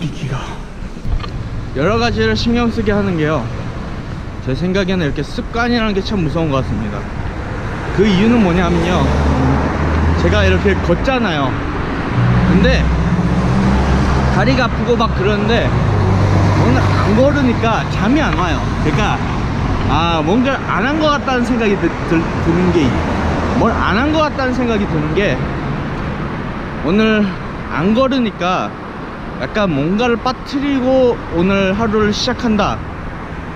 뛰기가 여러 가지를 신경 쓰게 하는 게요. 제 생각에는 이렇게 습관이라는 게 참 무서운 것 같습니다. 그 이유는 뭐냐면요. 제가 이렇게 걷잖아요. 근데 다리가 아프고 막 그러는데 오늘 안 걸으니까 잠이 안 와요. 그러니까 아 뭔가 안한 것 같다는 생각이 드, 들, 드는 게 뭘 안 한 것 같다는 생각이 드는 게 오늘 안 걸으니까 약간 뭔가를 빠뜨리고 오늘 하루를 시작한다.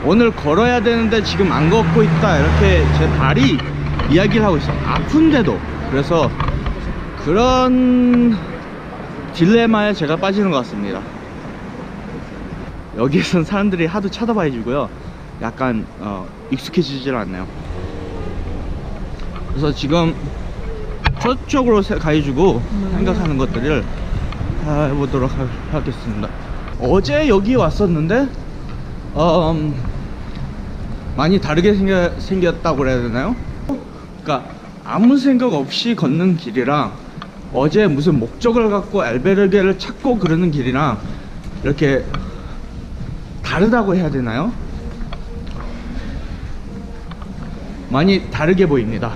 오늘 걸어야 되는데 지금 안 걷고 있다. 이렇게 제 다리 이야기를 하고 있어요. 아픈데도. 그래서 그런 딜레마에 제가 빠지는 것 같습니다. 여기에선 사람들이 하도 쳐다봐 주고요. 약간 어, 익숙해지질 않네요. 그래서 지금 저쪽으로 세- 가해주고 생각하는 것들을 해보도록 하, 겠습니다 어제 여기 왔었는데 어, 음, 많이 다르게 생겨, 생겼다고 그래야 되나요? 그러니까 아무 생각 없이 걷는 길이랑 어제 무슨 목적을 갖고 알베르게를 찾고 그러는 길이랑 이렇게 다르다고 해야 되나요? 많이 다르게 보입니다.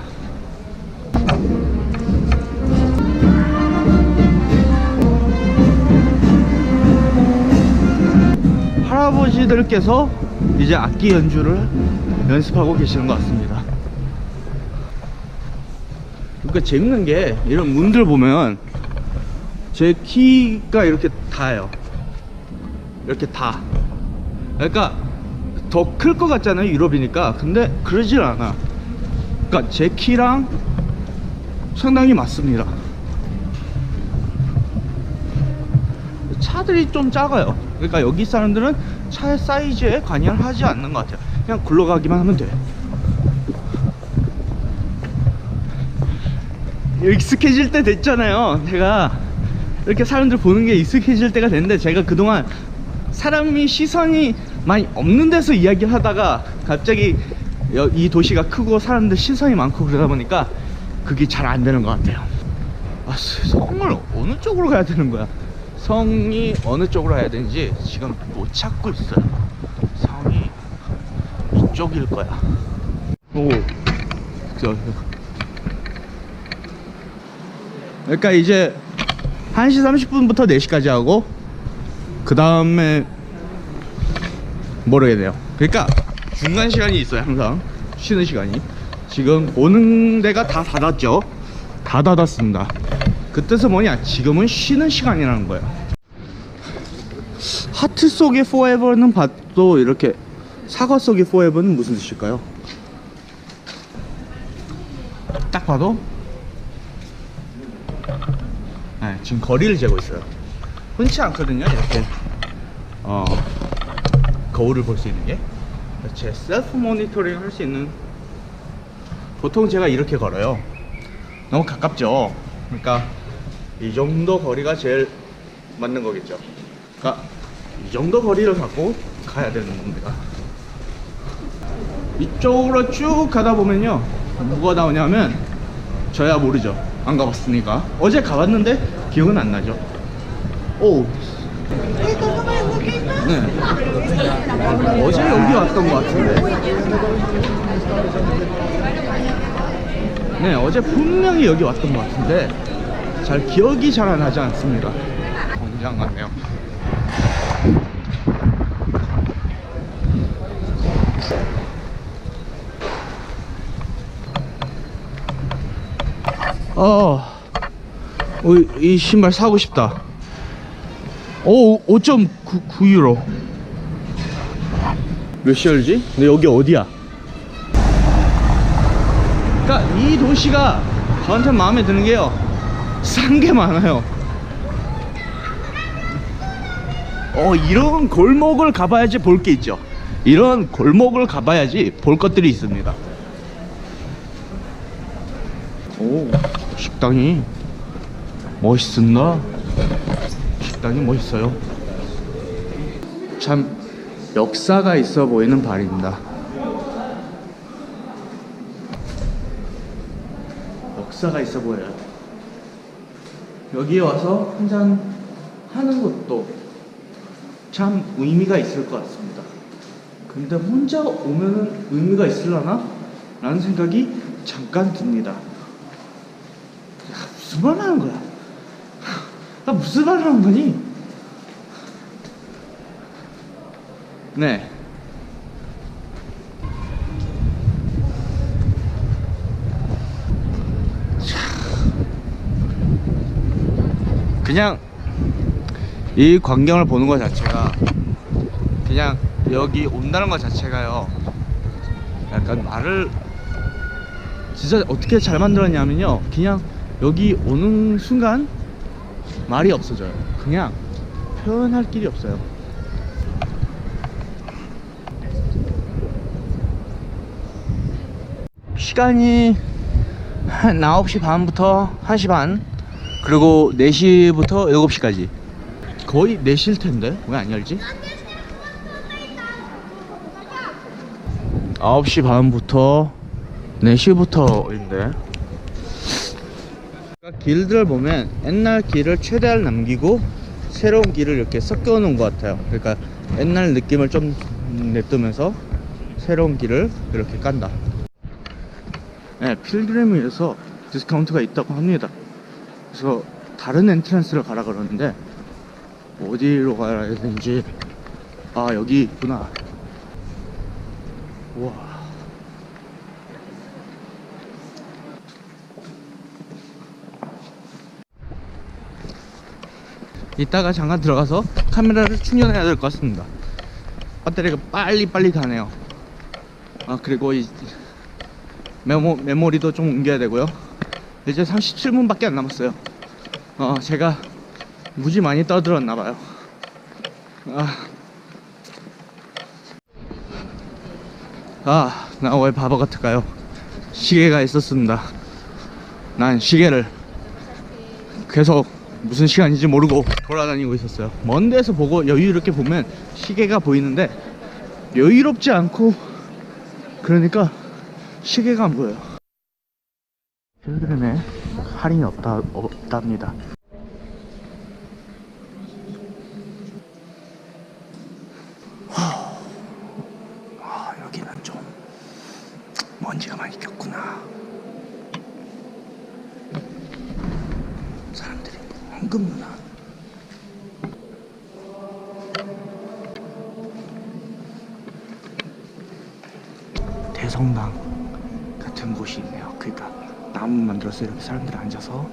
할아버지들께서 이제 악기 연주를 연습하고 계시는 것 같습니다. 그러니까 재밌는 게 이런 문들 보면 제 키가 이렇게 닿아요. 이렇게 다. 그러니까 더 클 것 같잖아요 유럽이니까. 근데 그러질 않아. 그러니까 제 키랑 상당히 맞습니다. 차들이 좀 작아요. 그러니까 여기 사람들은 차의 사이즈에 관여를 하지 않는 것 같아요. 그냥 굴러가기만 하면 돼. 익숙해질 때 됐잖아요. 제가 이렇게 사람들 보는 게 익숙해질 때가 됐는데 제가 그동안 사람이 시선이 많이 없는 데서 이야기를 하다가 갑자기 여- 이 도시가 크고 사람들 시선이 많고 그러다 보니까 그게 잘 안 되는 것 같아요. 아, 성을 어느 쪽으로 가야 되는 거야? 성이 어느 쪽으로 가야 되는지 지금 못 찾고 있어요. 성이 이쪽일 거야. 오, 저, 그러니까 이제 1시 30분부터 4시까지 하고 그 다음에 모르겠네요. 그러니까 중간 시간이 있어요 항상 쉬는 시간이. 지금 오는 데가 다 닫았죠. 다 닫았습니다. 그 뜻은 뭐냐? 지금은 쉬는 시간이라는 거예요. 하트 속의 forever는 봐도 이렇게 사과 속의 forever는 무슨 뜻일까요? 딱 봐도 네, 지금 거리를 재고 있어요. 흔치 않거든요, 이렇게 어 거울을 볼 수 있는 게. 제 셀프 모니터링 할 수 있는 보통 제가 이렇게 걸어요. 너무 가깝죠. 그러니까 이 정도 거리가 제일 맞는 거겠죠. 그러니까 이 정도 거리를 갖고 가야 되는 겁니다. 이쪽으로 쭉 가다 보면요, 뭐가 나오냐면 저야 모르죠. 안 가봤으니까. 어제 가봤는데 기억은 안 나죠. 오. 네. 어제 여기 왔던 것 같은데. 네, 어제 분명히 여기 왔던 것 같은데 잘 기억이 잘 안 나지 않습니다. 공장 같네요. 어, 어, 이 신발 사고 싶다. 오, 5.9 유로. 몇 시열지? 근데 여기 어디야? 그러니까 이 도시가 저한테 마음에 드는 게요. 싼 게 많아요. 어, 이런 골목을 가봐야지 볼 게 있죠. 이런 골목을 가봐야지 볼 것들이 있습니다. 오, 식당이 멋있습니다. 식당이 멋있어요. 참 역사가 있어 보이는 발입니다. 역사가 있어 보여요. 여기에 와서 한잔 하는 것도 참 의미가 있을 것 같습니다. 근데 혼자 오면은 의미가 있으려나? 라는 생각이 잠깐 듭니다. 야, 무슨 말 하는 거야? 나 무슨 말 하는 거니? 네. 그냥 이 광경을 보는 것 자체가 그냥 여기 온다는 것 자체가요. 약간 말을 진짜 어떻게 잘 만들었냐면요. 그냥 여기 오는 순간 말이 없어져요. 그냥 표현할 길이 없어요. 시간이 한 9시 반부터 1시 반 그리고 4시부터 7시까지. 거의 4시일 텐데? 왜 안 열지? 9시 반부터 4시부터인데. 길들을 보면 옛날 길을 최대한 남기고 새로운 길을 이렇게 섞여 놓은 것 같아요. 그러니까 옛날 느낌을 좀 내두면서 새로운 길을 이렇게 깐다. 네, 필그레미에서 디스카운트가 있다고 합니다 그래서 다른 엔트런스를 가라 그러는데 어디로 가야 되는지. 아 여기 있구나. 우와. 이따가 잠깐 들어가서 카메라를 충전해야 될 것 같습니다. 배터리가 빨리빨리 가네요. 아 그리고 이 메모, 메모리도 좀 옮겨야 되고요 이제 37분밖에 안 남았어요 어 제가 무지 많이 떠들었나 봐요 아, 아, 나 왜 바보 같을까요? 시계가 있었습니다. 난 시계를 계속 무슨 시간인지 모르고 돌아다니고 있었어요. 먼 데서 보고 여유롭게 보면 시계가 보이는데 여유롭지 않고 그러니까 시계가 안 보여요. 필드램에 할인이 없다, 없답니다. 아. 대성당 같은 곳이 있네요. 그러니까 나무 만들어서 이렇게 사람들이 앉아서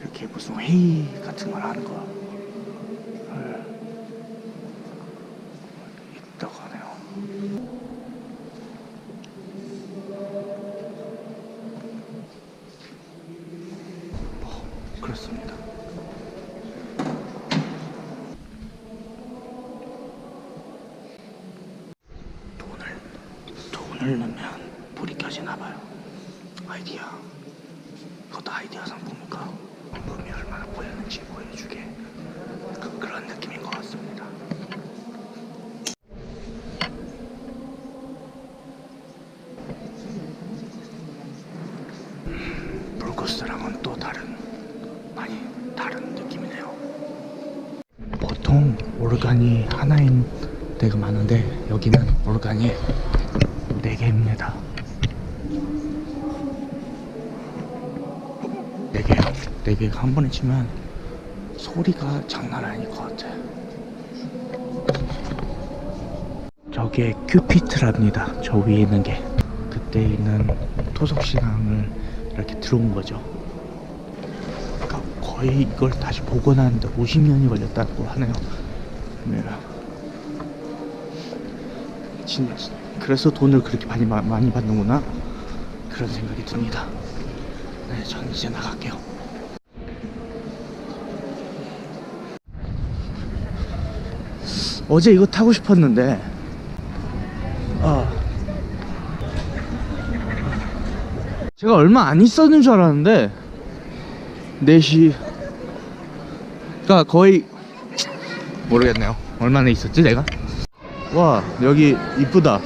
이렇게 무슨 회의 같은 걸 하는 거. 있다고 하네요. 뭐, 그렇습니다. 돈을 돈을 넣으면 불이 켜지나 봐요. 아이디어. 그것도 아이디어 상품인가? 상품이 얼마나 보였는지 보여주게 그, 그런 느낌인 것 같습니다. 불코스랑은 또 다른 많이 다른 느낌이네요. 오르간이 하나인 데가 많은데 여기는 오르간이 네 개입니다. 네 개요. 네 개가 한 번에 치면 소리가 장난 아닐 것 같아. 저게 큐피트랍니다. 저 위에 있는 게. 그때 있는 토속신앙을 이렇게 들어온 거죠. 그러니까 거의 이걸 다시 복원하는데 50년이 걸렸다고 하네요. 네. 진, 그래서 돈을 그렇게 많이, 마- 많이 받는구나. 그런 생각이 듭니다. 네, 전 이제 나갈게요. 어제 이거 타고 싶었는데, 아. 제가 얼마 안 있었는 줄 알았는데, 4시. 그니까 거의, 모르겠네요. 얼마나 있었지 내가? 와 여기 이쁘다.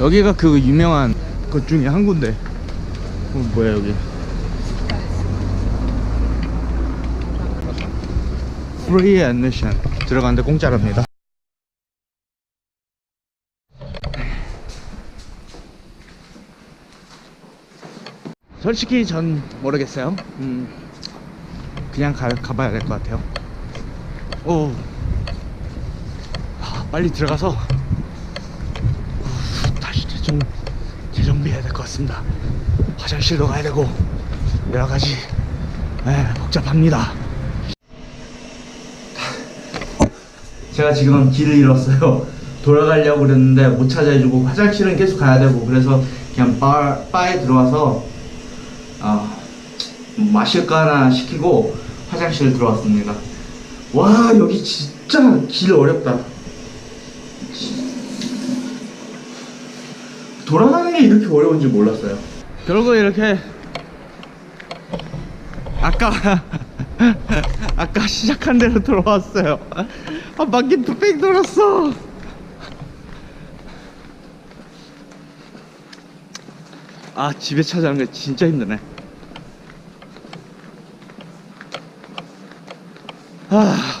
여기가 그 유명한 것 중에 한 군데. 어, 뭐야 여기? 프리 애드미션 들어가는데 공짜랍니다. 솔직히 전 모르겠어요. 음, 그냥 가, 가봐야 될 것 같아요. 오, 아, 빨리 들어가서 후, 다시 재정, 재정비해야 될 것 같습니다. 화장실도 가야 되고 여러 가지 에, 복잡합니다. 제가 지금 길을 잃었어요. 돌아가려고 그랬는데 못 찾아주고 화장실은 계속 가야 되고 그래서 그냥 바, 바에 들어와서 아, 마실 거 하나 시키고 화장실 들어왔습니다. 와 여기 진짜 길 어렵다. 돌아가는 게 이렇게 어려운지 몰랐어요. 결국 이렇게 아까 아까 시작한 대로 돌아왔어요. 한 바퀴 뚝뺑 돌았어. 아 집에 찾아오는 게 진짜 힘드네. 아